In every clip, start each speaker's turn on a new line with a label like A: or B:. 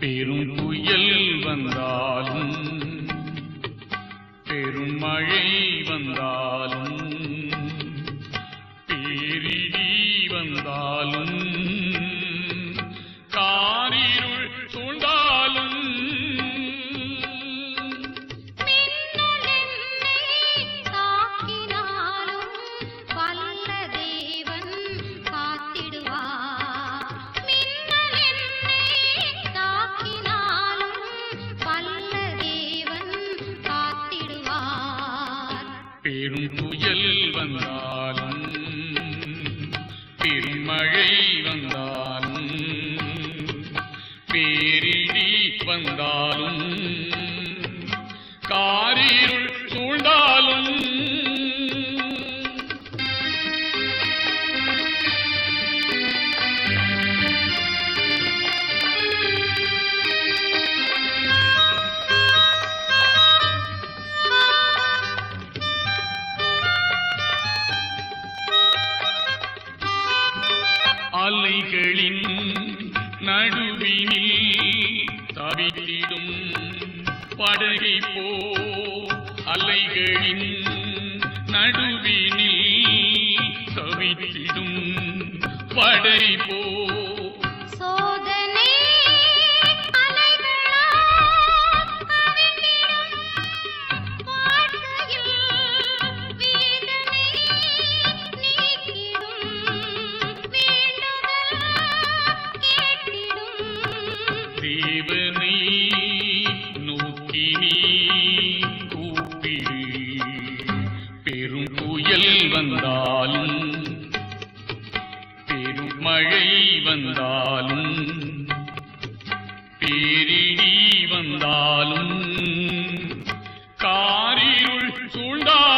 A: பெரும் புயல் வந்தாலும் பெரும் மழை வந்தாலும் பேரிடி வந்தாலும்
B: காத்திடுவார்
A: பெரும் புயல் வந்தாலும் பெருமழை வந்தாலும் பேரிடி வந்தாலும் காரிய அலைகளின் நடுவினில் தவித்திடும் படகை போ அலைகளின் நடுவினில் தவித்திடும் படை போ வந்தாலும் பெரும் மழை வந்தாலும் பேரிடி வந்தாலும் காரிருள் சூழ்ந்தால்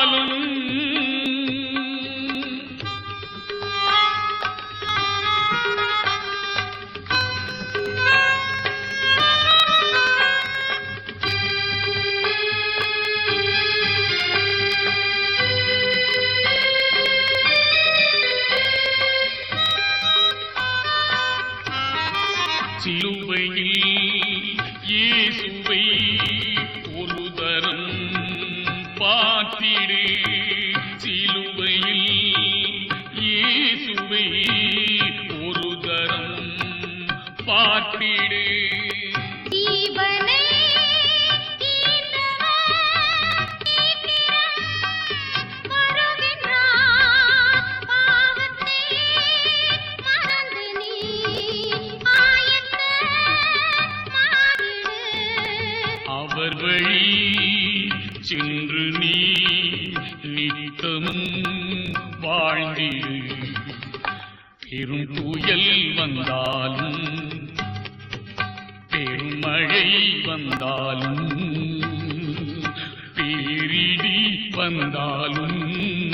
A: சிலுவையில் இயேசுவை ஒரு தரம் பார்த்திடு. சிலுவையில் இயேசுவை ஒரு தரம் பார்த்திடு. அவர் வழி சென்று நீ நித்தமும் வாழ்ந்திடு. பெரும் புயல் வந்தாலும் பெருமழை வந்தாலும் பேரிடி வந்தாலும்